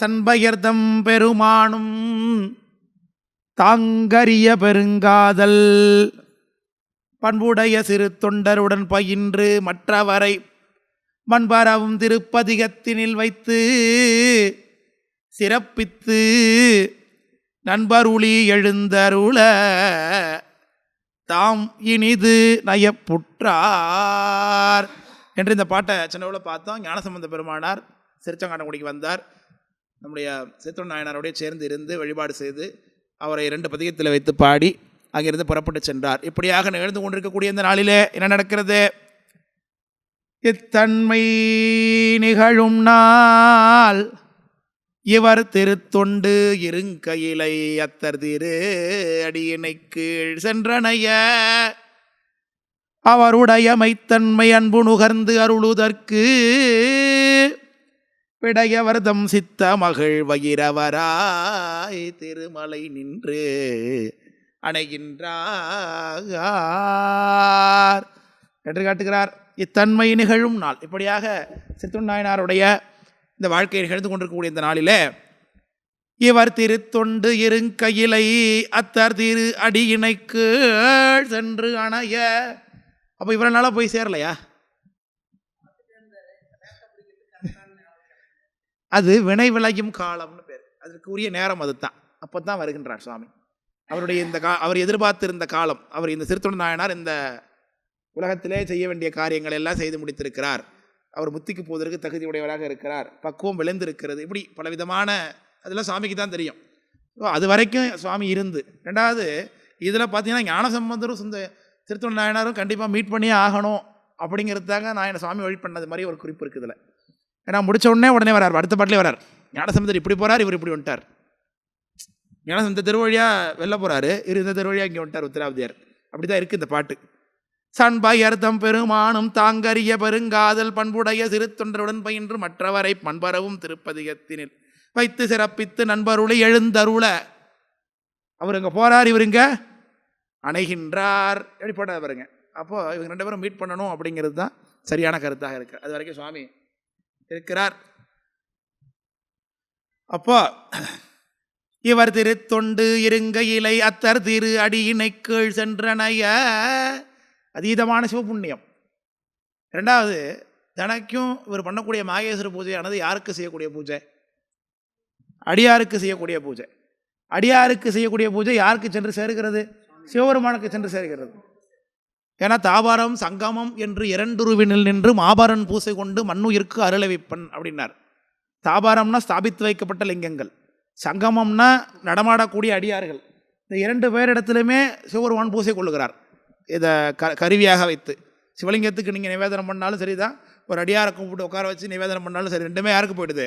சண்பயர்தம் பெருமானும் தாங்கரிய பெருங்காதல். பண்புடைய சிறு தொண்டருடன் பயின்று மற்றவரை மண்பரவும் திருப்பதிகத்தினில் வைத்து சிறப்பித்து நண்பருளி எழுந்தருள தாம் இனிது நயப்புற்றார். என்று இந்த பாட்டை சின்னவில் பார்த்தோம். ஞானசம்பந்த பெருமானார் சிறுச்சங்காட்டங்குடிக்கு வந்தார். நம்முடைய சேத்தன் நாயனாரோடய சேர்ந்து இருந்து வழிபாடு செய்து அவரை இரண்டு பதிகத்தில் வைத்து பாடி அங்கிருந்து புறப்பட்டு சென்றார். இப்படியாக நிகழ்ந்து கொண்டிருக்கக்கூடிய இந்த நாளிலே என்ன நடக்கிறது? இத்தன்மை நிகழும் நாள் இவர் திருத்தொண்டு இருங்கையிலை அத்தர் திரு அடியினை கீழ் சென்றனைய. அவருடைய மைத்தன்மை அன்பு நுகர்ந்து அருளுதற்கு விடையவர்தம் சித்த மகள் வயிரவராய் திருமலை நின்று அணைகின்றார். என்று காட்டுகிறார். இத்தன்மை நிகழும் நாள். இப்படியாக சித்துநாயனாருடைய இந்த வாழ்க்கையை நிகழ்ந்து கொண்டிருக்கக்கூடிய இந்த நாளிலே இவர் திருத்தொண்டு இருங்கையிலை அத்தர் திரு அடியினைக்கு சென்று அணைய. அப்போ இவரனால போய் சேரலையா? அது வினை விளையும் காலம்னு பேர். அதற்கு உரிய நேரம் அதுதான். அப்போ தான் வருகின்றார் சுவாமி. அவருடைய இந்த கா அவர் எதிர்பார்த்திருந்த காலம் அவர் இந்த சிறுத்தொண்டு நாயனார் இந்த உலகத்திலே செய்ய வேண்டிய காரியங்கள் எல்லாம் செய்து முடித்திருக்கிறார். அவர் முத்திக்கு போவதற்கு தகுதி உடையவராக இருக்கிறார். பக்குவம் விளைந்திருக்கிறது. இப்படி பலவிதமான அதெல்லாம் சுவாமிக்கு தான் தெரியும். அது வரைக்கும் சுவாமி இருந்து. ரெண்டாவது இதில் பார்த்தீங்கன்னா ஞானசம்பந்தரும் சுந்த திருத்தொண்டு நாயனாரும் கண்டிப்பாக மீட் பண்ணியே ஆகணும் அப்படிங்கிறதுக்காக நான் சுவாமி வழி பண்ணது மாதிரி ஒரு குறிப்பு இருக்குது ஏன்னா முடிச்ச உடனே உடனே வரார் அடுத்த பாட்டிலே வரார் ஞானசம்பந்தர் இப்படி போகிறார் இவர் இப்படி வந்துட்டார். ஞானசம்பந்த திருவழியாக வெளில போகிறாரு இவர் இந்த திருவழியாக இங்கே வந்துட்டார் உத்தராவதியார். அப்படி தான் இருக்குது இந்த பாட்டு. சண்பயர்த்தம் பெருமானும் தாங்கரிய பெருங்காதல் பண்புடைய சிறு தொண்டருடன் பயின்று மற்றவரை பண்பரவும் திருப்பதிகத்தினில். வைத்து சிறப்பித்து நண்பருளை எழுந்தருள. அவர் இங்கே போகிறார் இவருங்க அணைகின்றார். எப்படி போட்டார் பாருங்க. அப்போது இவங்க ரெண்டு பேரும் மீட் பண்ணணும் அப்படிங்கிறது தான் சரியான கருத்தாக இருக்குது அது வரைக்கும் சுவாமி இருக்கிறார். அப்போ இவர் திருத்தொண்டு இலை அத்தர் திரு அடியினை கீழ் சென்றனைய அதீதமான சிவபுண்ணியம். ரெண்டாவது தனக்கும் இவர் பண்ணக்கூடிய மாகேஸ்வர பூஜையானது யாருக்கு செய்யக்கூடிய பூஜை? அடியாருக்கு செய்யக்கூடிய பூஜை. அடியாருக்கு செய்யக்கூடிய பூஜை யாருக்கு சென்று சேர்கிறது? சிவபெருமானுக்கு சென்று சேர்கிறது. ஏன்னா தாபாரம் சங்கமம் என்று இரண்டுருவினில் நின்று மாபாரன் பூசை கொண்டு மண்ணுயிருக்கு அருளவிப்பன் அப்படின்னார். தாபாரம்னா ஸ்தாபித்து வைக்கப்பட்ட லிங்கங்கள். சங்கமம்னா நடமாடக்கூடிய அடியார்கள். இந்த இரண்டு பேரிடத்திலுமே சிவபெருமான் பூசை கொள்ளுகிறார். இதை க கருவியாக வைத்து. சிவலிங்கத்துக்கு நீங்கள் நிவேதனம் பண்ணாலும் சரிதான். ஒரு அடியாரை கூப்பிட்டு உட்கார வச்சு நிவேதனம் பண்ணாலும் சரி ரெண்டுமே யாருக்கு போயிடுது?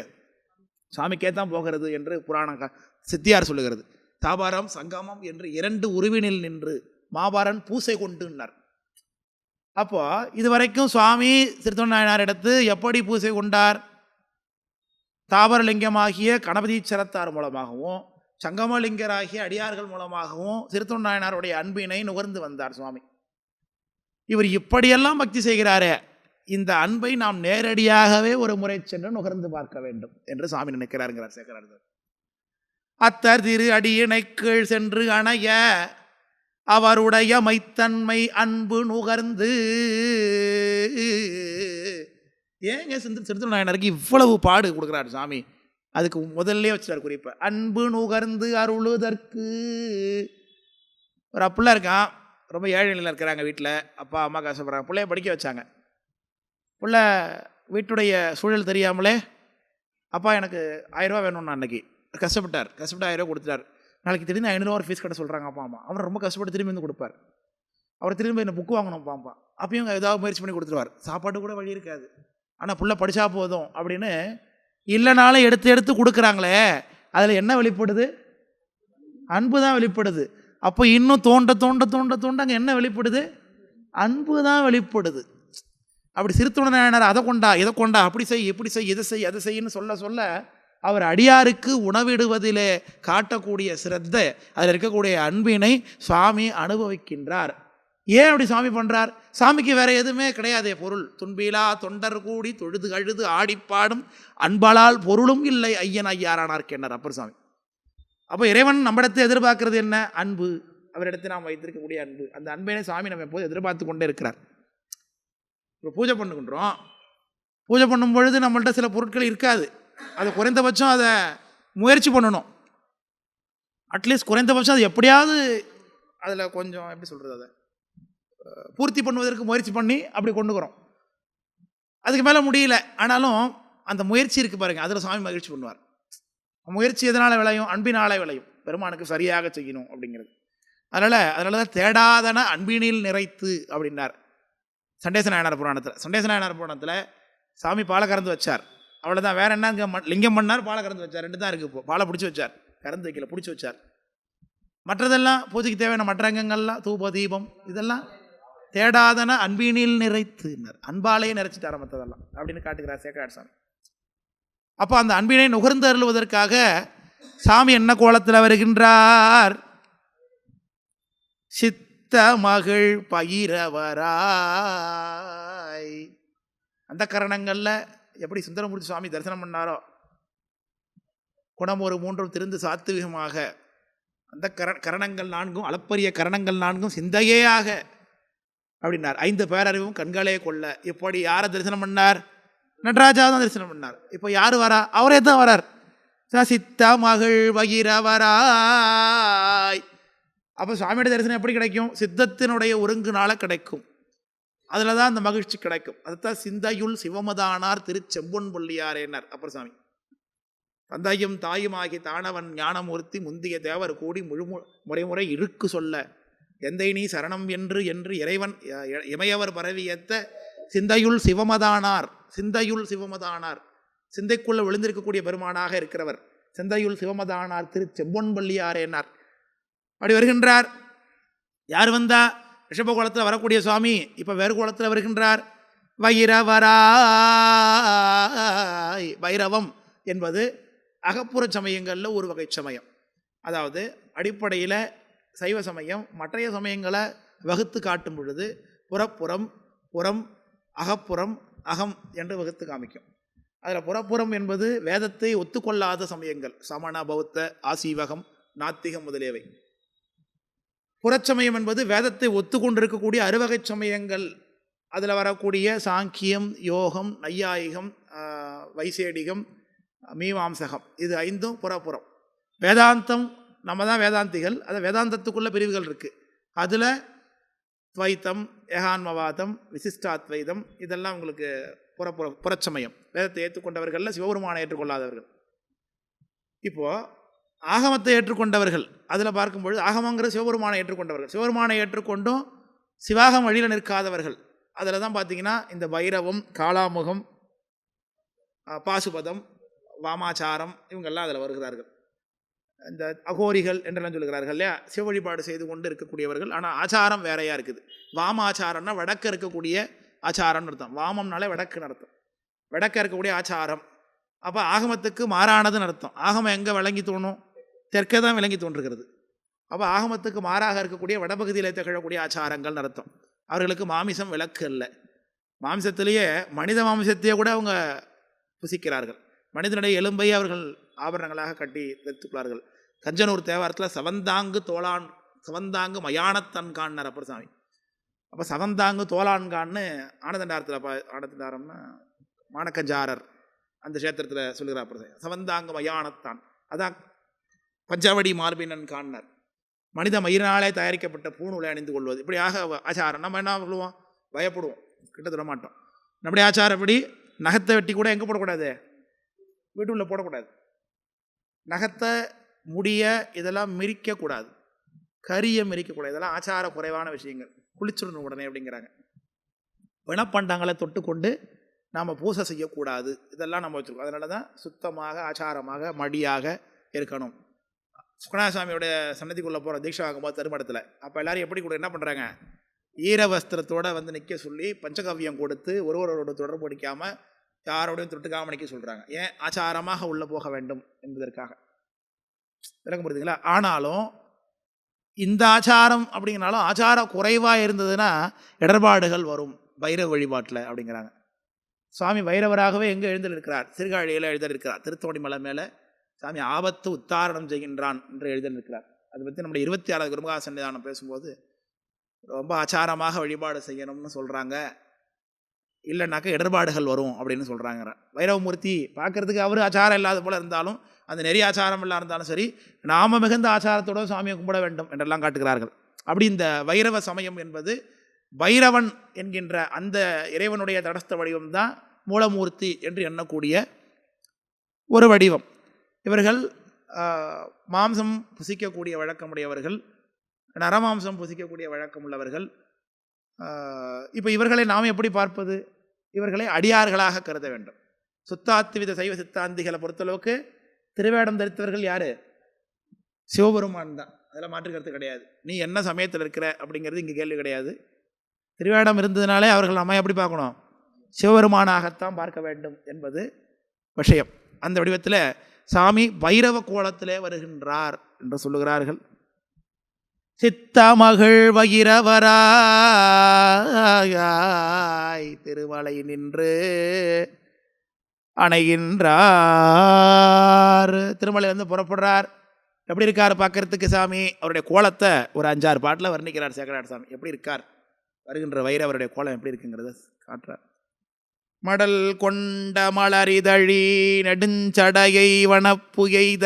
சாமிக்கே தான் போகிறது என்று புராண சித்தியார் சொல்லுகிறது. தாபாரம் சங்கமம் என்று இரண்டு உருவினில் நின்று மாபாரன் பூசை கொண்டுன்னார். அப்போது இதுவரைக்கும் சுவாமி திருத்தொண்டாயனார் எடுத்து எப்படி பூசை கொண்டார்? தாவரலிங்கமாகிய கணபதீச்சரத்தார் மூலமாகவும் சங்கமலிங்கராகிய அடியார்கள் மூலமாகவும் திருத்தொண்டாயனாருடைய அன்பினை நுகர்ந்து வந்தார் சுவாமி. இவர் இப்படியெல்லாம் பக்தி செய்கிறாரே இந்த அன்பை நாம் நேரடியாகவே ஒரு முறை சென்று நுகர்ந்து பார்க்க வேண்டும் என்று சுவாமி நினைக்கிறாருங்கிறார் சேகரார் அத்தர் திரு அடியினை கீழ் சென்று அணைய அவருடைய மைத்தன்மை அன்பு நுகர்ந்து. ஏங்க சிந்து சிறுத்தல் நாயனருக்கு இவ்வளவு பாடு கொடுக்குறாரு சாமி. அதுக்கு முதல்ல வச்சுட்டார் குறிப்பை. அன்பு நுகர்ந்து அருளுதற்கு. ஒரு அப்பிள்ள இருக்கான். ரொம்ப ஏழை நிலையில் இருக்கிறாங்க வீட்டில் அப்பா அம்மா கஷ்டப்படுறாங்க. பிள்ளைய படிக்க வச்சாங்க. பிள்ள வீட்டுடைய சூழல் தெரியாமலே அப்பா எனக்கு ஆயிரரூவா வேணும்னு அன்னைக்கு. கஷ்டப்பட்டார். கஷ்டப்பட்டு ஆயிரரூவா கொடுத்துட்டார். நாளைக்கு திடீர்னு ஐநூறுவா ஃபீஸ் கட்ட சொல்கிறாங்க அப்பா அம்மா அவர் ரொம்ப கஷ்டப்பட்டு திரும்பி வந்து கொடுப்பார். அவர் திரும்பி என்ன புக்கு வாங்கணும் பாப்பா அப்பயும் ஏதாவது முயற்சி பண்ணி கொடுத்துருவார். சாப்பாடு கூட வழி இருக்காது. ஆனால் புள்ள படித்தா போதும் அப்படின்னு இல்லைனாலும் எடுத்து எடுத்து கொடுக்குறாங்களே. அதில் என்ன வெளிப்படுது? அன்பு தான் வெளிப்படுது. அப்போ இன்னும் தோண்ட தோண்ட தோண்ட தோண்ட அங்கே என்ன வெளிப்படுது? அன்பு தான் வெளிப்படுது. அப்படி சிறுத்துண நாயனார் அதை கொண்டா இதை கொண்டா அப்படி செய் இப்படி செய் இதை செய் அதை செய்யன்னு சொல்ல சொல்ல அவர் அடியாருக்கு உணவிடுவதிலே காட்டக்கூடிய சிரத்தை அதில் இருக்கக்கூடிய அன்பினை சுவாமி அனுபவிக்கின்றார். ஏன் அப்படி சாமி பண்ணுறார் சாமிக்கு வேறு எதுவுமே கிடையாதே பொருள். துன்பிலா தொண்டர் கூடி தொழுது கழுது ஆடிப்பாடும் அன்பாளால் பொருளும் இல்லை. ஐயன் ஐயாரானார் கேட்டார் அப்பர் சாமி அப்போ இறைவன் நம்மிடத்தை எதிர்பார்க்கறது என்ன? அன்பு. அவரிடத்தை நாம் வைத்திருக்கக்கூடிய அன்பு. அந்த அன்பினை சாமி நம்ம எப்போது எதிர்பார்த்து கொண்டே இருக்கிறார். இப்போ பூஜை பண்ணுகின்றோம். பூஜை பண்ணும் பொழுது நம்மள்ட்ட சில பொருட்கள் இருக்காது. அதை குறைந்தபட்சம் அதை முயற்சி பண்ணணும். அட்லீஸ்ட் குறைந்தபட்சம் அது எப்படியாவது அதில் கொஞ்சம் எப்படி சொல்கிறது அதை? பூர்த்தி பண்ணுவதற்கு முயற்சி பண்ணி அப்படி கொண்டுக்கிறோம் அதுக்கு மேலே முடியல. ஆனாலும் அந்த முயற்சி இருக்குது பாருங்கள் அதில் சாமி மகிழ்ச்சி பண்ணுவார். முயற்சி எதனால் விளையும்? அன்பினாலே விளையும். பெருமானுக்கு சரியாக செய்யணும் அப்படிங்கிறது. அதனால் அதனால தான் தேடாதன அன்பினில் நிறைத்து அப்படின்னார். சண்டேச நாயனார் புராணத்தில். சண்டேச நாயனார் புராணத்தில் சாமி பாலை கறந்து வச்சார். அவ்வளோதான் வேற என்ன இங்கே மண் லிங்கம் பண்ணார் பாலை கறந்து வச்சார். ரெண்டு தான் இருக்குது இப்போ. பாலை பிடிச்சி வச்சார். கறந்து வைக்கல பிடிச்சி வச்சார். மற்றதெல்லாம் பூஜைக்கு தேவையான மற்ற அங்கங்கள்லாம் தூப தீபம் இதெல்லாம் தேடாதன அன்பினில் நிறைத்து அன்பாலேயே நிறைச்சிட்டார மற்றதெல்லாம் அப்படின்னு காட்டுகிறார் சேகராட் சாமி. அப்போ அந்த அன்பினை நுகர்ந்து அருள்வதற்காக சாமி என்ன கோலத்தில் வருகின்றார்? சித்த மகள் பயிரவராய். அந்த கரணங்களில் எப்படி சுந்தரமூர்த்தி சுவாமி தரிசனம் பண்ணாரோ? குணம் ஒரு மூன்றும் திருந்து சாத்துவிகமாக அந்த கர கரணங்கள் நான்கும் அளப்பரிய கரணங்கள் நான்கும் சிந்தையேயாக. அப்படின்னார். ஐந்து பேரறிவும் கண்களே கொள்ள. இப்படி யாரை தரிசனம் பண்ணார்? நடராஜா தான் தரிசனம் பண்ணார். இப்போ யார் வரா? அவரே தான் வரார். சசித்த மகள் வகிரவராய் அப்போ சுவாமியோட தரிசனம் எப்படி கிடைக்கும்? சித்தத்தினுடைய ஒருங்குனால கிடைக்கும். அதில் தான் அந்த மகிழ்ச்சி கிடைக்கும். அதுதான் சிந்தையுள் சிவமதானார் திருச்செம்பொன் பொல்லியாரேனார் அப்பர் சாமி. தந்தையும் தாயுமாகி தானவன் ஞானமூர்த்தி முந்திய தேவர் கூடி முழு முறைமுறை இருக்கு சொல்ல. எந்தை நீ சரணம் என்று என்று இறைவன் இமையவர் பரவியத்த சிந்தையுள் சிவமதானார். சிந்தையுள் சிவமதானார். சிந்தைக்குள்ள விழுந்திருக்கக்கூடிய பெருமானாக இருக்கிறவர். சிந்தையுள் சிவமதானார் திரு செம்பொன்பள்ளியாரேனார் அப்படி வருகின்றார். யார் வந்தா? ரிஷப கோலத்தில் வரக்கூடிய சுவாமி இப்போ வேறு குளத்தில் வருகின்றார். வைரவராய். வைரவம் என்பது அகப்புற சமயங்களில் ஒரு வகை சமயம். அதாவது அடிப்படையில் சைவ சமயம் மற்றைய சமயங்களை வகுத்து காட்டும் பொழுது புறப்புறம் புறம் அகப்புறம் அகம் என்று வகுத்து காமிக்கும். அதில் புறப்புறம் என்பது வேதத்தை ஒத்துக்கொள்ளாத சமயங்கள். சமண பௌத்த ஆசீவகம் நாத்திகம் முதலியவை. புறச்சமயம் என்பது வேதத்தை ஒத்துக்கொண்டிருக்கக்கூடிய அறுவகை சமயங்கள். அதில் வரக்கூடிய சாங்கியம் யோகம் நையாயிகம் வைசேடிகம் மீமாம்சகம். இது ஐந்தும் புறப்புறம். வேதாந்தம் நம்ம தான் வேதாந்திகள். அது வேதாந்தத்துக்குள்ள பிரிவுகள் இருக்குது அதில் துவைத்தம் ஏகான்மவாதம் விசிஷ்டாத்வைதம் இதெல்லாம் உங்களுக்கு புறப்புற புறச்சமயம். வேதத்தை ஏற்றுக்கொண்டவர்களில் சிவபெருமானை ஏற்றுக்கொள்ளாதவர்கள். இப்போது ஆகமத்தை ஏற்றுக்கொண்டவர்கள். அதில் பார்க்கும்பொழுது ஆகமங்கிற சிவபெருமானை ஏற்றுக்கொண்டவர்கள். சிவபெருமானை ஏற்றுக்கொண்டும் சிவாகம் வழியில் நிற்காதவர்கள். அதில் தான் பார்த்தீங்கன்னா இந்த பைரவம் காளாமுகம் பாசுபதம் வாமாச்சாரம் இவங்கெல்லாம் அதில் வருகிறார்கள். இந்த அகோரிகள் என்றெல்லாம் சொல்லுகிறார்கள் இல்லையா? சிவ வழிபாடு செய்து கொண்டு இருக்கக்கூடியவர்கள். ஆனால் ஆச்சாரம் வேறையாக இருக்குது. வாமாச்சாரம்னா வடக்க இருக்கக்கூடிய ஆச்சாரம்னு அர்த்தம். வாமம்னாலே வடக்குன்னு அர்த்தம். வடக்க இருக்கக்கூடிய ஆச்சாரம். அப்போ ஆகமத்துக்கு மாறானதுன்னு அர்த்தம். ஆகமம் எங்கே விளங்கி தோணும்? தெற்கே தான் விளங்கி தோன்றுகிறது. அப்போ ஆகமத்துக்கு மாறாக இருக்கக்கூடிய வடபகுதியில் திகழக்கூடிய ஆச்சாரங்கள்னு அர்த்தம் அவர்களுக்கு மாமிசம் விளக்கு இல்லை மாமிசத்திலேயே மனித மாமிசத்தையே கூட அவங்க புசிக்கிறார்கள். மனிதனுடைய எலும்பை அவர்கள் ஆபரணங்களாக கட்டி வைத்துள்ளார்கள். கஞ்சனூர் தேவாரத்தில் சவந்தாங்கு தோளான் சவந்தாங்கு மயானத்தன்கான்னர் அப்பர் சாமி. அப்போ சவந்தாங்கு தோளான்கான்னு ஆனதண்டாரத்தில் பா ஆனதண்டாரம்னா மானக்கஞ்சாரர் அந்த க்ஷேத்திரத்தில் சொல்லுகிறார் அப்பர் சாமி. சவந்தாங்கு மயானத்தான். அதான் பஞ்சவடி மார்பினன் காண்னர். மனித மயிரினாலே தயாரிக்கப்பட்ட பூணூலை அணிந்து கொள்வது. இப்படியாக ஆச்சாரம். நம்ம என்ன சொல்லுவோம்? பயப்படுவோம். கிட்டத்தட்ட மாட்டோம். நம்முடைய ஆச்சாரப்படி நகத்தை வெட்டி கூட எங்கே போடக்கூடாது? வீட்டுக்குள்ளே போடக்கூடாது. நகத்தை முடிய இதெல்லாம் மிரிக்கக்கூடாது. கரியை மிரிக்கக்கூடாது. இதெல்லாம் ஆச்சார குறைவான விஷயங்கள். குளிச்சிடணும் உடனே அப்படிங்கிறாங்க. பிணப்பண்டங்களை தொட்டுக்கொண்டு நாம் பூசை செய்யக்கூடாது. இதெல்லாம் நம்ம வச்சுருக்கோம். அதனால தான் சுத்தமாக ஆச்சாரமாக மடியாக இருக்கணும். சுகநாசாமியோட சன்னதிக்குள்ளே போகிற தீட்சை வாங்கும்போது தருமடத்தில். அப்போ எல்லோரும் எப்படி கூட என்ன பண்ணுறாங்க ஈர வஸ்திரத்தோடு வந்து நிற்க சொல்லி பஞ்சகவ்யம் கொடுத்து ஒருவரோட தொடர்பு அடிக்காமல் யாரோடையும் தொட்டுக்காமல் நிற்க சொல்கிறாங்க ஏன்? ஆச்சாரமாக உள்ளே போக வேண்டும் என்பதற்காக. விளக்க முடியுதுங்களா ஆனாலும் இந்த ஆச்சாரம் அப்படிங்கிறனாலும் ஆச்சாரம் குறைவாக இருந்ததுன்னா இடர்பாடுகள் வரும். பைரவ வழிபாட்டில் அப்படிங்கிறாங்க. சுவாமி பைரவராகவே எங்கே எழுந்திருக்கிறார்? சிறுகாழியில் எழுந்திருக்கிறார். திருத்தோணி மலை மேலே சாமி ஆபத்து உத்தாரணம் செய்கின்றான் என்று எழுதியிருக்கிறார். அதை பற்றி நம்முடைய இருபத்தி ஆறாவது குருமகா சன்னிதானம் பேசும்போது ரொம்ப ஆச்சாரமாக வழிபாடு செய்யணும்னு சொல்கிறாங்க இல்லைனாக்கா இடர்பாடுகள் வரும் அப்படின்னு சொல்கிறாங்க வைரவமூர்த்தி பார்க்கறதுக்கு அவர் ஆச்சாரம் இல்லாத போல இருந்தாலும் அந்த நெறி ஆச்சாரம் இல்லாத இருந்தாலும் சரி நாம மிகுந்த ஆச்சாரத்தோட சாமியை கும்பிட வேண்டும் என்றெல்லாம் காட்டுகிறார்கள். அப்படி இந்த வைரவ சமயம் என்பது பைரவன் என்கின்ற அந்த இறைவனுடைய தடஸ்த வடிவம் தான் மூலமூர்த்தி என்று எண்ணக்கூடிய ஒரு வடிவம். இவர்கள் மாம்சம் புசிக்கக்கூடிய வழக்கமுடையவர்கள் நரமாம்சம் புசிக்கக்கூடிய வழக்கம் உள்ளவர்கள் இப்போ இவர்களை நாம் எப்படி பார்ப்பது? இவர்களை அடியார்களாக கருத வேண்டும். சுத்தாத்துவித சைவ சித்தாந்திகளை பொறுத்தளவுக்கு திருவேடம் தரித்தவர்கள் யார்? சிவபெருமான் தான். அதில் மாற்று கருத்து கிடையாது. நீ என்ன சமயத்தில் இருக்கிற அப்படிங்கிறது இங்கே கேள்வி கிடையாது. திருவேடம் இருந்ததுனாலே அவர்கள் நம்ம எப்படி பார்க்கணும்? சிவபெருமானாகத்தான் பார்க்க வேண்டும் என்பது விஷயம். அந்த வடிவத்தில் சாமி வைரவ கோலத்திலே வருகின்றார் என்று சொல்லுகிறார்கள். சித்தமகள் வகிரவராய் திருமலை நின்று அணைகின்றார். திருமலையிலேருந்து புறப்படுறார். எப்படி இருக்கார் பார்க்கறதுக்கு சாமி? அவருடைய கோலத்தை ஒரு அஞ்சாறு பாட்டில் வர்ணிக்கிறார் சேகராட் சாமி. எப்படி இருக்கார்? வருகின்ற வைரவருடைய கோலம் எப்படி இருக்குங்கிறத காட்டுறார். மடல் கொண்ட மலரிதழி நெடுஞ்சடையை வனப்புயெய்த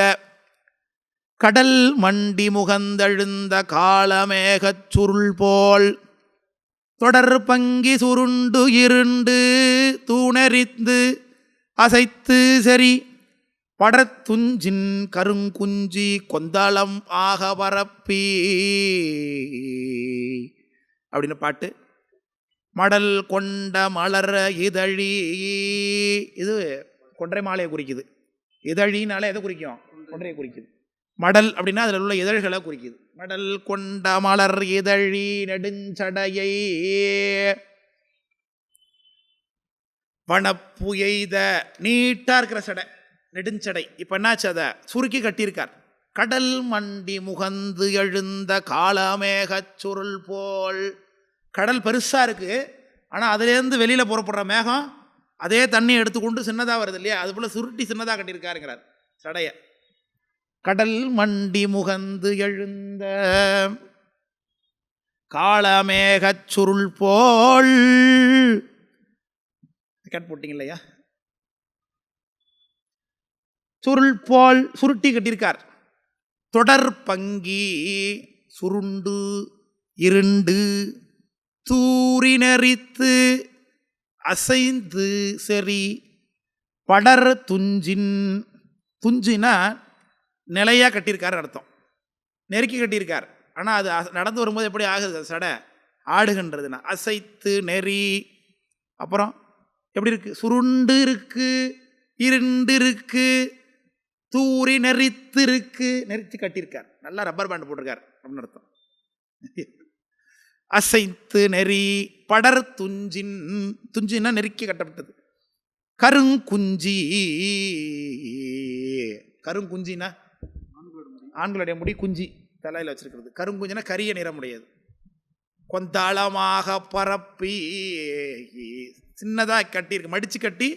கடல் மண்டி முகந்தெழுந்த காலமேகச் சுருள் போல் தொடர் பங்கி சுருண்டு இருண்டு தூணெறிந்து அசைத்து சரி படத்துஞ்சின் கருங்குஞ்சி கொந்தளம் ஆக பரப்பி அப்படின்னு பாட்டு. மடல் கொண்ட மலர் இதழி. இது கொன்றை மாலையை குறிக்குது. இதழினாலே எதை குறிக்கும்? கொன்றையை குறிக்குது. மடல் அப்படின்னா அதில் உள்ள இதழ்களை குறிக்குது. மடல் கொண்ட மலர் இதழி நெடுஞ்சடையை. வனப்புயெய்த நீட்டாக இருக்கிற சடை நெடுஞ்சடை. இப்போ என்னாச்சு அதை? சுருக்கி கட்டியிருக்கார். கடல் மண்டி முகந்து எழுந்த காலமேகச் சுருள் போல் கடல் பெருசாக இருக்குது ஆனால் அதுலேருந்து வெளியில் புறப்படுற மேகம் அதே தண்ணி எடுத்துக்கொண்டு சின்னதாக வருது இல்லையா? அது போல் சுருட்டி சின்னதாக கட்டியிருக்காருங்கிறார் சடையை. கடல் மண்டி முகந்து எழுந்த காலமேகச் சுருள் போல். கேட் போட்டிங்க இல்லையா? சுருள் போல் சுருட்டி கட்டியிருக்கார். தொடர் பங்கி சுருண்டு இருண்டு தூரினரித்து அசைந்து சரி படர் துஞ்சின் துஞ்சினா நிலையாக கட்டியிருக்காரு அர்த்தம். நெருக்கி கட்டியிருக்கார். ஆனால் அது நடந்து வரும்போது எப்படி ஆகுது? சடை ஆடுகின்றதுன்னா அசைத்து நெறி அப்புறம் எப்படி இருக்குது சுருண்டு இருக்கு இருண்டு இருக்கு தூரி நெறித்து இருக்கு. நெறித்து கட்டியிருக்கார். நல்லா ரப்பர் பேண்ட் போட்டிருக்கார் அப்படின்னு அர்த்தம். அசைத்து நெறி படர் துஞ்சின் துஞ்சின்னா நெருக்கி கட்டப்பட்டது. கருங்குஞ்சி. கருங்குஞ்சினா ஆண்களுடைய முடி குஞ்சி தலையில் வச்சிருக்கிறது. கருங்குஞ்சினா கரிய நிறமுடையது. கொந்தளமாக பரப்பி சின்னதாக கட்டியிருக்கு மடித்து கட்டி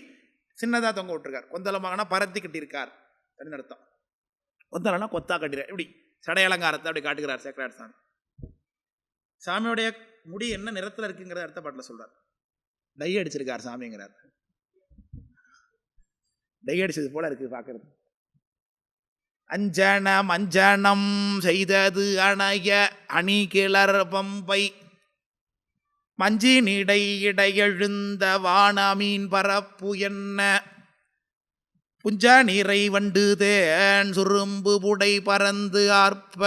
சின்னதாக தொங்க விட்டுருக்கார். கொந்தளமாகனா பரத்தி கட்டியிருக்கார். அப்படின்னு அர்த்தம். கொந்தளம்னா கொத்தா கட்டிடுறார் இப்படி சடை அலங்காரத்தை அப்படி காட்டுகிறார் சேக்கரார் சாமி. சாமியோடைய முடி என்ன நிறத்தில் இருக்குங்கிறத அடுத்த பாட்டில் சொல்கிறார் டை அடிச்சிருக்கார் சாமிங்கிறார். டை அடிச்சது போல இருக்கு பார்க்கறது அஞ்சனம் அஞ்சனம் செய்தது அணைய அணி கிளர் பம்பை. மஞ்சி நீடை இடையெழுந்த வானமீன் பரப்பு என்ன? புஞ்ச நீரை வண்டு தேன் சுரும்பு புடை பறந்து ஆர்ப்ப.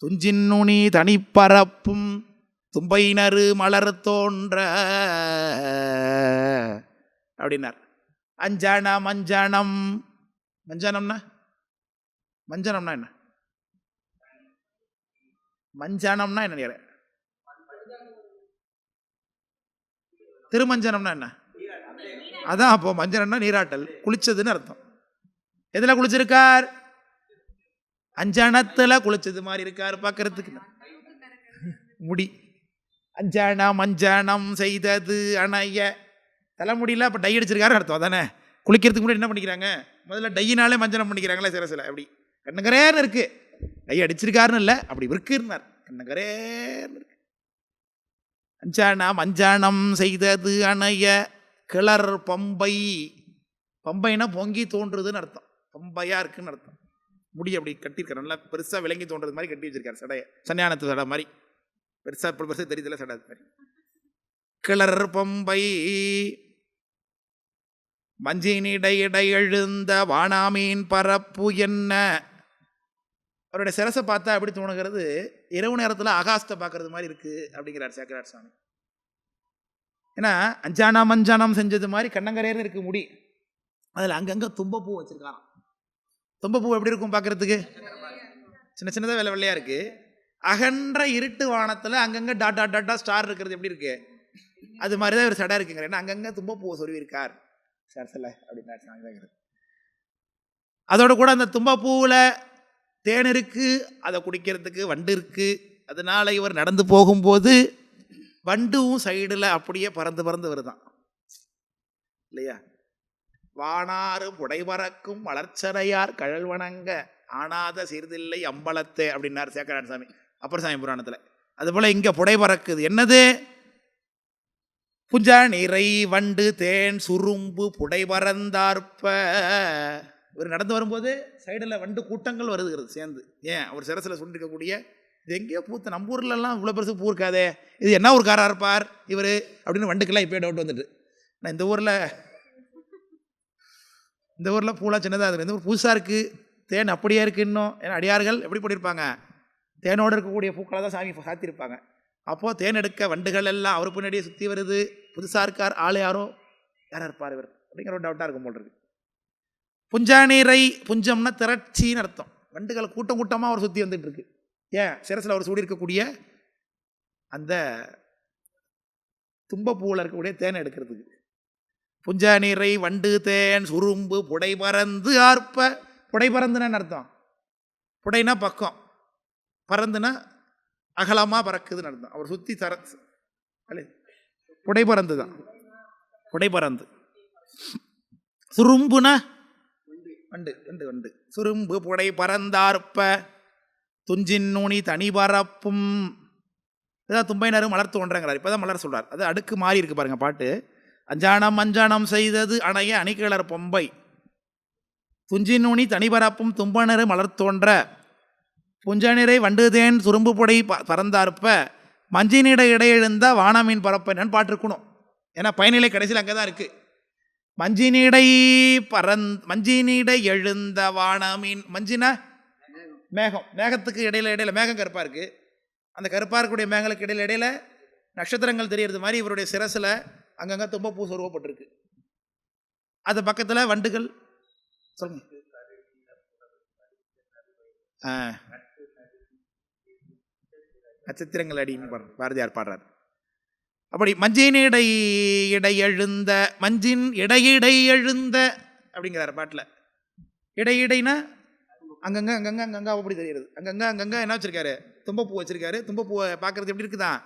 துஞ்சின் நுனி தனிப்பரப்பும் தும்பையினரு மலர் தோன்ற. அப்படின்னார். அஞ்சன மஞ்சனம். மஞ்சனம்னா? மஞ்சனம்னா என்ன? மஞ்சனம்னா என்ன நினைக்கிறேன் திருமஞ்சனம்னா என்ன? அதான் அப்போ மஞ்சனம்னா நீராட்டல் குளிச்சதுன்னு அர்த்தம். எதில் குளிச்சிருக்கார்? அஞ்சனத்தில் குளிச்சது மாதிரி இருக்கார் பார்க்கறதுக்கு முடி. அஞ்சனம் அஞ்சனம் செய்தது அணைய. தலைமுடியில் அப்போ டை அடிச்சிருக்காரு அர்த்தம் தானே குளிக்கிறதுக்கு முன்னாடி என்ன பண்ணிக்கிறாங்க? முதல்ல டையினாலே மஞ்சனம் பண்ணிக்கிறாங்களே சில சில அப்படி. கண்ணகரேன்னு இருக்கு. டை அடிச்சிருக்காருன்னு இல்லை அப்படி இருக்குன்னார் கண்ணகரேன்னு இருக்கு. அஞ்சானம் அஞ்சானம் செய்தது அணைய. கிளர் பம்பை. பம்பைனா பொங்கி தோன்றுதுன்னு அர்த்தம். பம்பையாக இருக்குன்னு அர்த்தம். முடி அப்படி கட்டியிருக்காரு. நல்லா பெருசாக விளங்கி தோன்றது மாதிரி கட்டி வச்சிருக்காரு. சடையை. சன்னியானத்து சடை மாதிரி. பெருசாக இப்போ பெருசாக தெரியுதுல சடை மாதிரி. கிளர் பொம்பை. மஞ்சினிடை இடை எழுந்த வானாமீன் பரப்பு என்ன? அவருடைய சிரசை பார்த்தா அப்படி தோணுகிறது? இரவு நேரத்தில் ஆகாசத்தை பார்க்கறது மாதிரி இருக்குது அப்படிங்கிறார் சேகரார் சாமி ஏன்னா அஞ்சானாம் அஞ்சானாம் செஞ்சது மாதிரி கண்ணங்கரையர்னு இருக்குது முடி. அதில் அங்கங்கே தும்பப்பூ வச்சுருக்காராம். தும்பப்பூ எப்படி இருக்கும் பார்க்குறதுக்கு? சின்ன சின்னதாக வெள்ளை வெள்ளையாக இருக்குது அகன்ற இருட்டு வானத்தில் அங்கங்கே டாட்டா டாட்டா ஸ்டார் இருக்கிறது எப்படி இருக்கு? அது மாதிரி தான் ஒரு சடை இருக்குங்கிற ஏன்னா அங்கங்கே தும்பப்பூவை சொருவி இருக்கார் சரசில் அப்படின்னா சாங்கிறது அதோட கூட அந்த தும்பப்பூவில் தேன் இருக்குது அதை குடிக்கிறதுக்கு வண்டு இருக்குது அதனால் இவர் நடந்து போகும்போது வண்டும் சைடில் அப்படியே பறந்து பறந்து வருதான். இல்லையா? வானாறு புடைபறக்கும் வளர்ச்சரையார் கழல் வணங்க ஆனாத சிறிதில்லை அம்பலத்தே அப்படின்னார் சேக்கரான் சாமி அப்பர் சாமி புராணத்தில். அதுபோல் இங்கே புடை பறக்குது என்னது? புஞ்சா நிறை வண்டு தேன் சுரும்பு புடை பறந்தார்ப்ப இவர் நடந்து வரும்போது சைடில் வண்டு கூட்டங்கள் வருதுகிறது சேர்ந்து. ஏன்? அவர் சிரசில் சுண்டிருக்கக்கூடிய இது எங்கேயோ பூத்து நம்ம ஊர்லலாம் இவ்வளோ பெருசு பூ இருக்காதே. இது என்ன ஊருக்காரா இருப்பார் இவர்? அப்படின்னு வண்டுக்கெல்லாம் இப்போயே டவுட் வந்துட்டு. நான் இந்த ஊரில் இந்த ஊரில் பூலாம் சின்னதாக இருக்குது. இந்த ஊர் புதுசாக இருக்குது தேன் அப்படியே இருக்குது இன்னும். ஏன்னா அடியார்கள் எப்படி பண்ணியிருப்பாங்க தேனோடு இருக்கக்கூடிய பூக்களை தான் சாமி சாத்தியிருப்பாங்க. அப்போது தேன் எடுக்க வண்டுகள் எல்லாம் அவர் பின்னாடியே சுற்றி வருது. புதுசாக இருக்கார். ஆள் யாரோ? யாராக இருப்பார் இவர்? அப்படிங்கிற ஒரு டவுட்டாக இருக்கும் போல் இருக்கு. புஞ்சானீரை புஞ்சம்னா திரட்சின்னு அர்த்தம். வண்டுகள் கூட்டம் கூட்டமாக அவர் சுற்றி வந்துட்டு இருக்கு. ஏன்? சிரசில் அவர் சூடி இருக்கக்கூடிய அந்த தும்பப்பூவில் இருக்கக்கூடிய தேனை எடுக்கிறதுக்கு. புஞ்சானீரை வண்டு தேன் சுரும்பு புடை பறந்து ஆர்ப்ப. புடை பறந்துன்னு அர்த்தம்? புடைனா பக்கம். பறந்துனா அகலமாக பறக்குதுன்னு அர்த்தம். அவர் சுற்றி தர அல்ல புடை பறந்து தான் புடை பறந்து சுரும்புனா? வண்டு. வண்டு வண்டு சுரும்பு புடை பறந்தார்ப்ப துஞ்சின் நுனி தனி பரப்பும். இதான் தும்பைனரும் மலர் தோன்றங்கிறார். இப்போ தான் மலர் சொல்கிறார் அது அடுக்கு மாறி இருக்கு பாருங்க பாட்டு. அஞ்சானம் அஞ்சானம் செய்தது அணைய அணிகிளர் பொம்பை. துஞ்சின் நுனி தனிபரப்பும் தும்பனரு மலர் தோன்ற புஞ்சனிறை வண்டுதேன் சுரும்பு புடை ப- பறந்தார்ப்ப மஞ்சினிட இடையெழுந்த வானமீன் பரப்பன்னு பாட்டு ஏன்னா பயனிலை கடைசியில் அங்கே தான் இருக்குது மஞ்சினிடை பறந் மஞ்சினிடை எழுந்த வானமீன் மஞ்சினா? மேகம். மேகத்துக்கு இடையில இடையில மேகம் கருப்பாக இருக்குது அந்த கருப்பாக இருக்கக்கூடிய மேகங்களுக்கு இடையில இடையில நட்சத்திரங்கள் தெரியறது மாதிரி இவருடைய சிரசில் அங்கங்கே தும்பப்பூ சொருவப்பட்டிருக்கு அது பக்கத்தில் வண்டுகள். சொல்லுங்க. ஆ. நட்சத்திரங்கள் அடின்னு பாரதியார் பாடுறார். அப்படி மஞ்சின் இடை இடை எழுந்த மஞ்சின் இடையிடை எழுந்த அப்படிங்கிறார் பாட்டில். இடையிடைனா அங்கங்க அங்கங்க அங்கங்க அப்படி தெரியுது அங்கங்க அங்கங்க என்ன வச்சிருக்காரு? தும்பப்பூ வச்சிருக்காரு. தும்பப்பூவை பார்க்குறது எப்படி இருக்குதான்?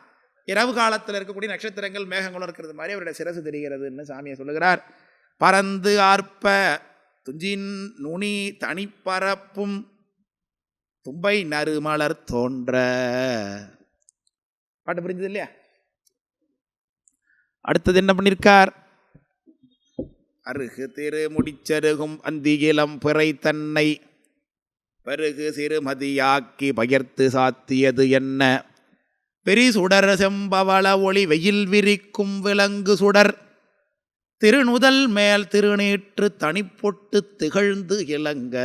இரவு காலத்தில் இருக்கக்கூடிய நட்சத்திரங்கள் மேகங்களும் இருக்கிறது மாதிரி அவருடைய சிரசு தெரிகிறதுன்னு சாமியை சொல்லுகிறார். பறந்து ஆர்ப்ப துஞ்சின் நுனி தனிப்பரப்பும் தும்பை நறுமலர் தோன்ற. பாட்டு புரிஞ்சது இல்லையா? அடுத்தது என்ன பண்ணியிருக்கார் அருகு திரு முடிச்சருகும் அந்தியிலம் பிறை தன்னை பருகு சிறுமதியாக்கி பகிர்த்து சாத்தியது என்ன? பெரி சுடர் செம்பவள ஒளி வெயில் விரிக்கும் விலங்கு சுடர். திருநுதல் மேல் திருநீற்று தனிப்பொட்டு திகழ்ந்து இளங்க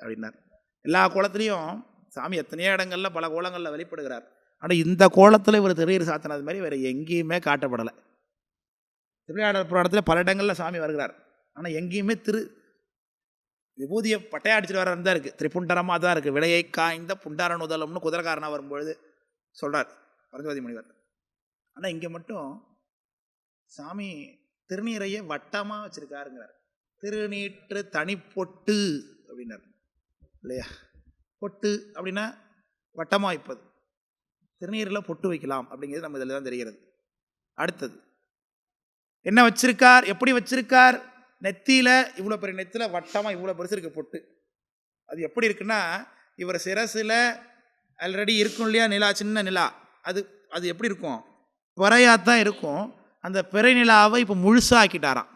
அப்படின்னார். எல்லா கோலத்துலேயும் சாமி எத்தனையோ இடங்களில் பல கோலங்களில் வெளிப்படுகிறார். ஆனால் இந்த கோலத்தில் இவர் திருநீர் சாத்தினது மாதிரி வேறு எங்கேயுமே காட்டப்படலை. திருவிளையாடல் புராணத்தில் பல இடங்களில் சாமி வருகிறார். ஆனால் எங்கேயுமே திரு விபூதியை பட்டையாடிச்சிட்டு வர தான் இருக்குது திரிபுண்டரமாக தான் இருக்குது விலையை காய்ந்த புண்டார நுதலம்னு குதிரக்காரனாக வரும்பொழுது சொல்கிறார் பரஞ்சோதி முனிவர். ஆனால் இங்கே மட்டும் சாமி திருநீரையே வட்டமாக வச்சுருக்காருங்கிறார். திருநீற்று தனிப்பொட்டு அப்படின்னார். இல்லையா? பொட்டு அப்படின்னா வட்டமாக வைப்பது. திருநீரில் பொட்டு வைக்கலாம் அப்படிங்கிறது நம்ம இதில் தான் தெரிகிறது. அடுத்தது என்ன வச்சிருக்கார்? எப்படி வச்சிருக்கார்? நெத்தியில் இவ்வளோ பெரிய நெத்தியில் வட்டமாக இவ்வளோ பெருசு இருக்குது பொட்டு. அது எப்படி இருக்குன்னா இவர் சிரசில் ஆல்ரெடி இருக்கும் இல்லையா நிலா சின்ன நிலா? அது அது எப்படி இருக்கும்? பிறையாக தான் இருக்கும். அந்த பிறை நிலாவை இப்போ முழுசாக ஆக்கிட்டாராம்.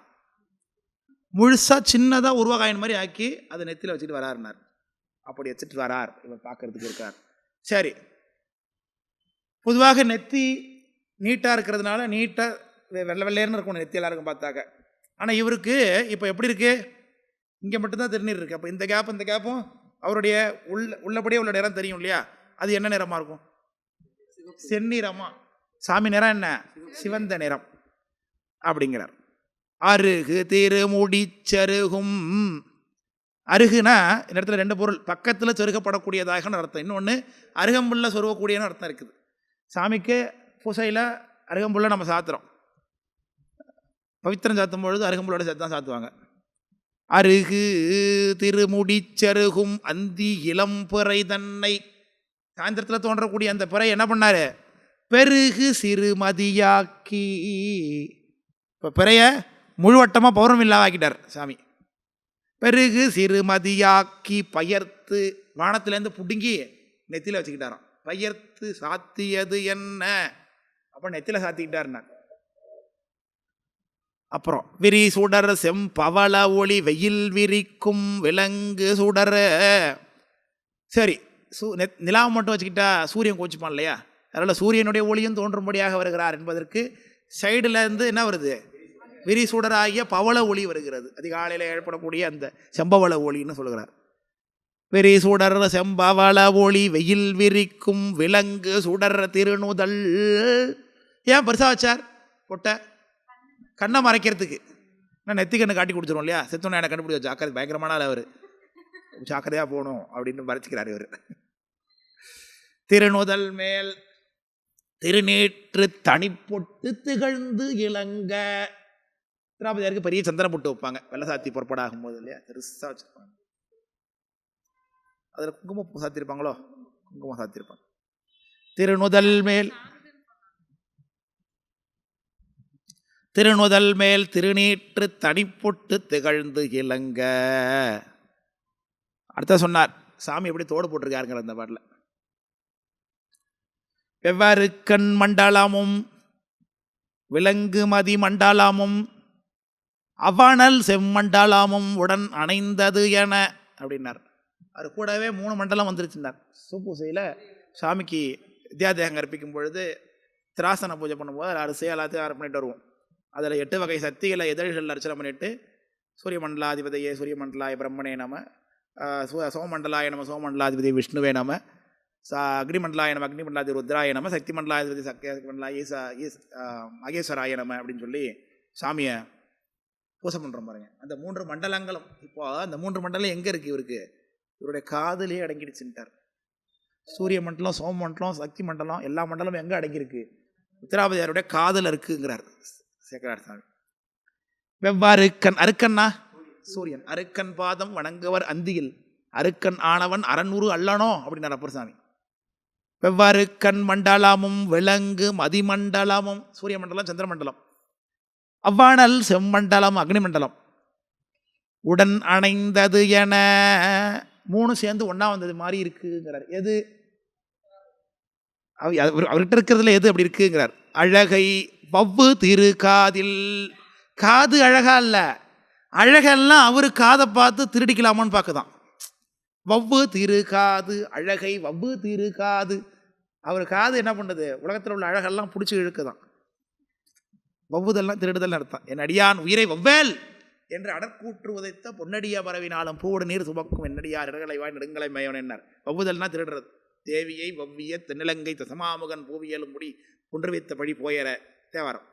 முழுசாக சின்னதாக உருவகாயின் மாதிரி ஆக்கி அதை நெத்தியில் வச்சுட்டு வராருனார். அப்படி வச்சுட்டு வரார். இவர் பார்க்குறதுக்கு இருக்கார். சரி. பொதுவாக நெத்தி நீட்டாக இருக்கிறதுனால நீட்டாக வெள்ளை வெள்ளையர்னு இருக்கும் நெத்தி எல்லாருக்கும் பார்த்தாக்க. ஆனால் இவருக்கு இப்போ எப்படி இருக்குது இங்கே மட்டும்தான் திருநீர் இருக்குது அப்போ இந்த கேப் இந்த கேப்பும் அவருடைய உள்ள உள்ளபடியே உள்ள நேரம் தெரியும் இல்லையா? அது என்ன நிறமாக இருக்கும்? செந்நிறமா. சாமி நிறம் என்ன? சிவந்த நிறம். அப்படிங்கிறார். அருகு திருமுடிச்சருகும் அருகுனா இந்த இடத்துல ரெண்டு பொருள். பக்கத்தில் சொருகப்படக்கூடியதாகன்னு அர்த்தம். இன்னொன்று அருகம்புல்ல சொருகக்கூடியன்னு அர்த்தம் இருக்குது. சாமிக்கு பூசையில் அருகம்புல்ல நம்ம சாத்துறோம். பவித்திரம் சாத்தும் பொழுது அருகம்புல்லோட சேர்த்து தான் சாத்துவாங்க. அருகு திருமுடிச்சருகும் அந்தி இளம்பிறை தன்னை சாயந்தரத்தில் தோன்றக்கூடிய அந்த பிறை என்ன பண்ணாரு? பெருகு சிறுமதியாக்கி. இப்போ பிறைய முழுவட்டமாக பௌர்ணமில்லாவாக்கிட்டார் சாமி. பெருகு சிறுமதியாக்கி பயர்த்து வானத்திலேருந்து பிடுங்கி நெத்தியில் வச்சுக்கிட்டாராம். பயர்த்து சாத்தியது என்ன? அப்போ நெத்தியில் சாத்திக்கிட்டாருன்னார் அப்புறம் விரி சுடர் செம்பவள ஒளி வெயில் விரிக்கும் விலங்கு சுடர். சரி சூ நெத் நிலாவை மட்டும் வச்சுக்கிட்டா சூரியன் கோச்சிப்பான் இல்லையா? அதனால் சூரியனுடைய ஒளியும் தோன்றும்படியாக வருகிறார் என்பதற்கு சைடில் இருந்து என்ன வருது? விரி சுடராகிய பவள ஒளி வருகிறது. அதிகாலையில் ஏற்படக்கூடிய அந்த செம்பவள ஒளின்னு சொல்கிறார். வெறி சுடர் செம்பவள ஒளி வெயில் விரிக்கும் விலங்கு சுடர் திருநுதல். ஏன் பெருசாக வச்சார்? பொட்டை? கண்ணை மறைக்கிறதுக்கு. நான் நெத்தி கண்ணை காட்டி கொடுத்துருவோம் இல்லையா? செத்தோன்னு எனக்கு கண்டுபிடிச்ச ஜாக்கிரதை பயங்கரமான ஆள் அவர். ஜாக்கிரதையாக போகணும் அப்படின்னு மறைச்சிக்கிறார் இவர். திருநுதல் மேல் திருநீற்று தனிப்பொட்டு திகழ்ந்து இளங்க. திராபதியாருக்கு பெரிய சந்திரம் பொட்டு வைப்பாங்க. வெள்ளசாத்தி புறப்படாகும் போது இல்லையா? பெருசாக வச்சுருப்பாங்க. அதில் குங்குமம் சாத்திருப்பாங்களோ? குங்குமம் சாத்திருப்பாங்க. திருநுதல் மேல் திருநுதல் மேல் திருநீற்று தனிப்பொட்டு திகழ்ந்து இளங்க. அடுத்த சொன்னார். சாமி எப்படி தோடு போட்டிருக்காருங்கிற அந்த பாட்டில். வெவ்வேறு கண் மண்டலமும் விலங்கு மதி மண்டலமும் அவனல் செம்மண்டலமும் உடன் அணைந்தது என அப்படின்னார். அது கூடவே மூணு மண்டலம் வந்துருச்சுனார் சுப்பூசையில் சாமிக்கு வித்யாதேகம் கற்பிக்கும் பொழுது திராசன பூஜை பண்ணும்போது அதில் அரிசி எல்லாத்தையும் அரை பண்ணிட்டு வருவோம். அதில் எட்டு வகை சக்திகளை எதிரிகள் அர்ச்சனை பண்ணிட்டு சூரிய மண்டலாதிபதியே சூரிய மண்டலாய பிரம்மனே நம ஆஹ் சோ- சோமமண்டலாய நம சோமண்டலாதிபதி விஷ்ணுவே நம சா அக்னிமண்டலாய நம அக்னிமண்டலாதி ருத்ராய நம சக்தி மண்டலாதிபதி சக்தி மண்டலா ஈசா மகேஸ்வராய நம அப்படின்னு சொல்லி சாமியை பூசை பண்ணுறோம் பாருங்க. அந்த மூன்று மண்டலங்களும் இப்போ அந்த மூன்று மண்டலம் எங்கே இருக்குது இவருக்கு? இவருடைய காதலே அடங்கிடுச்சுட்டார் சூரிய மண்டலம் சோம மண்டலம் சக்தி மண்டலம் எல்லா மண்டலமும் எங்கே அடங்கியிருக்கு? உத்தராபதியாருடைய காதல் இருக்குங்கிறார் சேகரார் சாமி. வெவ்வாறு கண் அருக்கண்ணா? சூரியன் அருக்கன் பாதம் வணங்குவர் அந்தியில். அருக்கன் ஆனவன் அறநூறு அல்லனோ? அப்படின்னார் அப்பர் சாமி. வெவ்வாறு கண் மண்டலமும் விலங்கு மதிமண்டலமும் சூரிய மண்டலம் சந்திர மண்டலம் அவ்வாணல் செம்மண்டலம் அக்னிமண்டலம். உடன் அணைந்தது என மூணு சேர்ந்து ஒன்றா வந்தது மாதிரி இருக்குங்கிறார். எது? அவர் அவர்கிட்ட இருக்கிறதுல எது அப்படி இருக்குங்கிறார். அழகை வவ்வு திரு காதில். காது அழகா இல்லை. அழகெல்லாம் அவர் காதை பார்த்து திருடிக்கலாமான்னு பார்க்குதான். வவ்வு திரு காது அழகை வவ்வு திரு காது அவர் காது என்ன பண்ணுது? உலகத்தில் உள்ள அழகெல்லாம் பிடிச்சி இழுக்குதான். வவ்வுதெல்லாம் திருடுதல் அர்த்தம். என் அடியான் உயிரை வவ்வேல் என்று அடற்கூற்று உதைத்த பொன்னடியா பரவினாலும் பூவோடு நீர் சுமக்கும் என்னடியார் இடங்களை வாய் நெடுங்களை மயவன் என்னார். வவ்வுதல்னா திருடுறது. தேவியை வவ்விய தென்னிலங்கை தசமாமுகன் பூவியலும் முடி குன்று வைத்த பழி போயற தேவாரம்.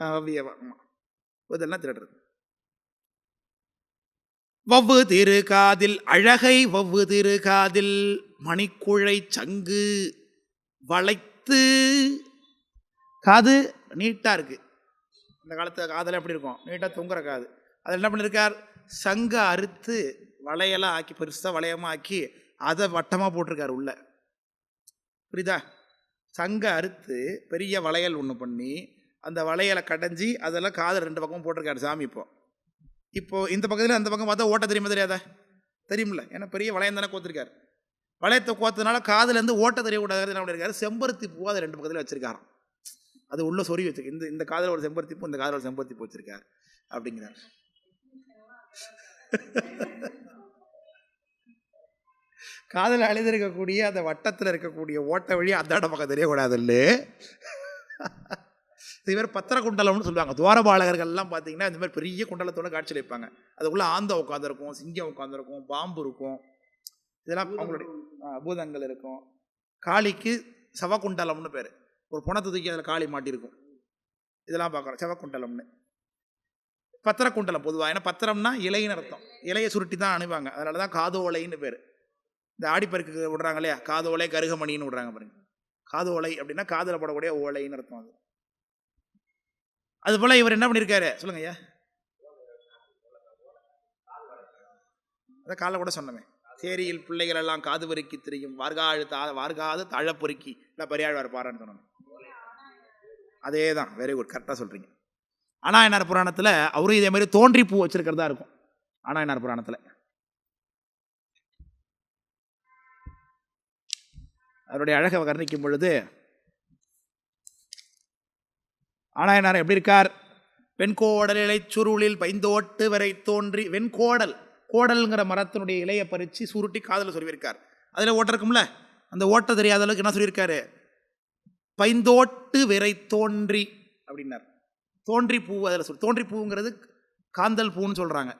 ஆ, வவ்விய ஆமா. இதெல்லாம் திருடுறது. வவ்வு திரு காதில் அழகை வவ்வு திரு காதில் மணிக்குழை சங்கு வளைத்து காது நீட்டாக இருக்கு. அந்த காலத்து காதல் எப்படி இருக்கும்? நீட்டாக தொங்குற காது. அதில் என்ன பண்ணியிருக்கார் சங்கை அறுத்து வளையெல்லாம் ஆக்கி பெருசாக வளையமாக ஆக்கி அதை வட்டமாக போட்டிருக்காரு உள்ள. புரியுதா? சங்க அறுத்து பெரிய வளையல் ஒன்று பண்ணி அந்த வளையலை கடைஞ்சி அதெல்லாம் காதல் ரெண்டு பக்கமும் போட்டிருக்காரு சாமி இப்போது இப்போது இந்த பக்கத்தில் அந்த பக்கம் பார்த்தா ஓட்ட தெரியுமா தெரியாதா? தெரியுமில்ல. ஏன்னா பெரிய வளையம் தானே கோத்திருக்காரு. வளையத்தை கோத்தனால காதுலேருந்து ஓட்ட தெரியக்கூடாது. என்ன பண்ணியிருக்காரு செம்பருத்தி பூ அதை ரெண்டு பக்கத்தில் வச்சுருக்காராம். அது உள்ளே சொறி வச்சு இந்த இந்த காதில் ஒரு செம்பருத்தி பூ இந்த காதில் ஒரு செம்பருத்தி பூ வச்சுருக்காரு அப்படிங்கிறார். காதில் அழுதிருக்கக்கூடிய அந்த வட்டத்தில் இருக்கக்கூடிய ஓட்ட வழி அந்தாண்ட பக்கம் தெரியக்கூடாதுல்ல இவர் பத்திர குண்டலம்னு சொல்லுவாங்க. துவாரபாலகர்கள்லாம் பார்த்தீங்கன்னா இந்த மாதிரி பெரிய குண்டலத்தோட காட்சி வைப்பாங்க. அதுக்குள்ளே ஆந்த உட்காந்துருக்கும் சிங்கம் உட்காந்துருக்கும் பாம்பு இருக்கும். இதெல்லாம் அவங்களுடைய பூதங்கள் இருக்கும். காளிக்கு சவகுண்டலம்னு பேர். ஒரு புணத்தை தூக்கி அதில் காளி மாட்டியிருக்கும் இதெல்லாம் பார்க்குறோம். செவக்குண்டலம்னு. பத்திர குண்டலம் பொதுவாக ஏன்னா பத்திரம்னா இலைன்னு அர்த்தம். இலையை சுருட்டி தான் அணுவாங்க. அதனால தான் காதோலைன்னு பேர். இந்த ஆடிப்பெருக்கு விடுறாங்க இல்லையா? காதோலை கருகமணின்னு விடுறாங்க பாருங்க. காதோலை அப்படின்னா காதில் போடக்கூடிய ஓலைன்னு அர்த்தம் அது. அது போல் இவர் என்ன பண்ணியிருக்காரு சொல்லுங்க ஐயா. அதை காலைல கூட சொன்னமே சேரியில் பிள்ளைகள் எல்லாம் காது பெருக்கி திரியும். வார்காழு தா வார்காது தழப்பொருக்கி இல்லை பெரியாழ்வார் பாருன்னு சொன்னோம் அதே தான் வெரி குட் கரெக்டாக சொல்கிறீங்க ஆனாயனார் புராணத்தில் அவரும் இதே மாதிரி தோன்றி பூ வச்சிருக்கிறதா இருக்கும். ஆனாயனார் புராணத்தில்? அவருடைய அழகை வர்ணிக்கும் பொழுது ஆனாயனார் எப்படி இருக்கார்? வெண்கோடல் இலை சுருளில் பைந்தோட்டு வரை தோன்றி வெண்கோடல் கோடல்ங்கிற மரத்தினுடைய இலையை பறித்து சுருட்டி காதில் சொல்லியிருக்கார். அதில் ஓட்டிருக்கும்ல அந்த ஓட்டை தெரியாத அளவுக்கு என்ன சொல்லியிருக்காரு? பைந்தோட்டு விரை தோன்றி அப்படின்னார். தோன்றி பூ அதில் சொல் தோன்றி பூங்கிறது காந்தல் பூன்னு சொல்கிறாங்க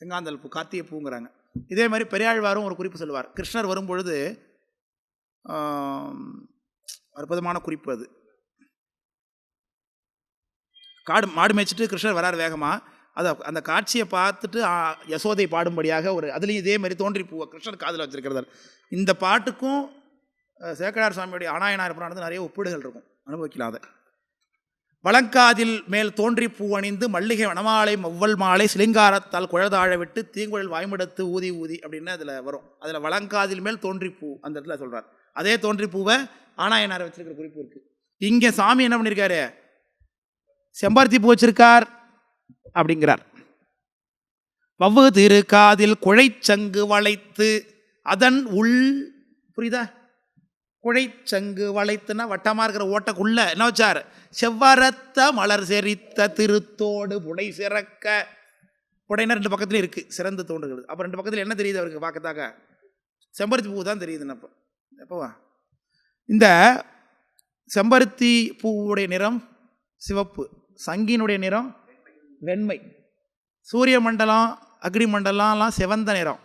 செங்காந்தல் பூ கார்த்திகை பூங்கிறாங்க. இதே மாதிரி பெரியாழ்வாரும் ஒரு குறிப்பு சொல்லுவார். கிருஷ்ணர் வரும்பொழுது அற்புதமான குறிப்பு அது. காடு மாடு மேய்ச்சிட்டு கிருஷ்ணர் வராரு வேகமாக அதை அந்த காட்சியை பார்த்துட்டு யசோதை பாடும்படியாக ஒரு அதுலேயும் இதே மாதிரி தோன்றி பூவை கிருஷ்ணர் காதில் வச்சிருக்கிறார் இந்த பாட்டுக்கும் சேக்கடார் சுவாமியுடைய ஆனாயனார் புராணத்தில் நிறைய ஒப்பீடுகள் இருக்கும். அனுபவிக்கலாம் அதை வழங்காதில் மேல் தோன்றி பூ அணிந்து மல்லிகை வனமாலை மவ்வல் மாலை சிலிங்காரத்தால் குழதாழ விட்டு தீங்குழல் வாய்மிடத்து ஊதி ஊதி அப்படின்னு அதில் வரும். அதில் வளங்காதில் மேல் தோன்றி பூ அந்த இடத்துல சொல்கிறார் அதே தோன்றி பூவை ஆனாயனார் வச்சிருக்கிற குறிப்பு இருக்குது இங்கே சாமி என்ன பண்ணியிருக்காரு செம்பருத்தி பூ வச்சிருக்கார் அப்படிங்கிறார். வவ்வு திரு காதில் குழைச்சங்கு வளைத்து அதன் உள் புரியுதா? குழைச்சங்கு வளைத்துனா வட்டமாக இருக்கிற ஓட்டக்குள்ள என்ன வச்சார்? செவ்வரத்த மலர் செரித்த திருத்தோடு புடை சிறக்க. புடைனா ரெண்டு பக்கத்துலையும் இருக்குது சிறந்து தோன்றுகிறது அப்போ ரெண்டு பக்கத்தில் என்ன தெரியுது அவருக்கு பார்க்கத்தாக்க செம்பருத்தி பூ தான் தெரியுது அப்போ. எப்போவா? இந்த செம்பருத்தி பூவுடைய நிறம் சிவப்பு. சங்கினுடைய நிறம் வெண்மை. சூரிய மண்டலம் அக்னி மண்டலம்லாம் சிவந்த நிறம்.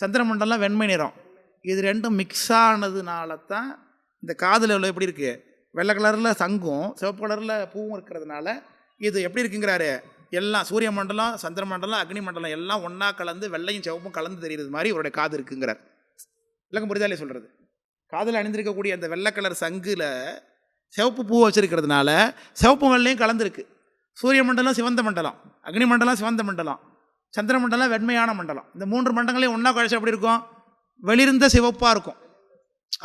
சந்திரமண்டலம் வெண்மை நிறம். இது ரெண்டும் மிக்ஸ் ஆனதுனால தான் இந்த காதில் உள்ள எப்படி இருக்குது வெள்ளை கலரில் சங்கும் சிவப்பு கலரில் பூவும் இருக்கிறதுனால இது எப்படி இருக்குங்கிறாரு? எல்லாம் சூரிய மண்டலம் சந்திர மண்டலம் அக்னி மண்டலம் எல்லாம் ஒன்றா கலந்து வெள்ளையும் சிவப்பும் கலந்து தெரியுறது மாதிரி இவருடைய காது இருக்குங்கிறார். விளக்கம் புரிதாலே சொல்கிறது காதில் அணிந்திருக்கக்கூடிய அந்த வெள்ளை கலர் சங்குல சிவப்பு பூ வச்சுருக்கிறதுனால சிவப்பு வெள்ளையும் கலந்துருக்கு. சூரிய மண்டலம் சிவந்த மண்டலம் அக்னி மண்டலம் சிவந்த மண்டலம் சந்திர மண்டலம் வெண்மையான மண்டலம். இந்த மூன்று மண்டலங்களையும் ஒன்றா கழிச்சு எப்படி இருக்கும்? வெளிர்ந்த சிவப்பாக இருக்கும்.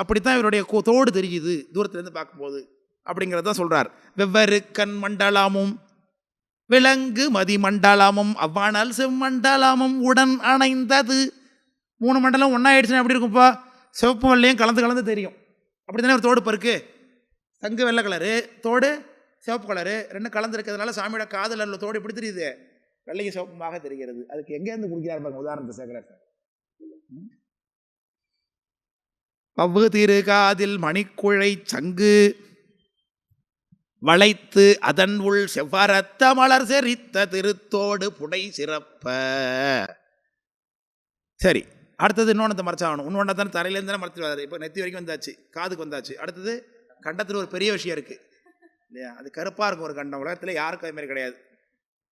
அப்படித்தான் இவருடைய தோடு தெரியுது தூரத்துலேருந்து பார்க்கும்போது அப்படிங்கிறத தான் சொல்கிறார் வெவ்வேறு கண் மண்டலமும் விலங்கு மதி மண்டலமும் அவ்வானால் செம்மண்டலமும் உடன் அணைந்தது. மூணு மண்டலம் ஒன்றா ஆயிடுச்சுன்னா எப்படி இருக்கும்ப்பா சிவப்பு வெள்ளையும் கலந்து கலந்து தெரியும். அப்படி தானே ஒரு தோடு பருக்கு தங்கு வெள்ளை கலரு தோடு சிவப்பு கலரு ரெண்டும் கலந்துருக்கிறதுனால சாமியோட காதல் உள்ள தோடு எப்படி தெரியுது? வெள்ளையும் சிவப்புமாக தெரிகிறது. அதுக்கு எங்கேருந்து குடிக்கிறார் பாருங்க உதாரணத்தை சேர்க்கிறார் சார். பவ்வு திரு காதில் மணிக்குழை சங்கு வளைத்து அதன் உள் செவ்வரத்த மலர் செரித்த திருத்தோடு புடை சிறப்ப. சரி அடுத்தது இன்னொன்று மறைச்சாகணும். இன்னொன்று தானே தரையிலேருந்து தானே மறைச்சிருவாரு இப்போ நெத்தி வரைக்கும் வந்தாச்சு காதுக்கு வந்தாச்சு. அடுத்தது கண்டத்தில் ஒரு பெரிய விஷயம் இருக்குது இல்லையா? அது கருப்பாக இருக்கும் ஒரு கண்டம். உலகத்தில் யாருக்கும் அது மாதிரி கிடையாது.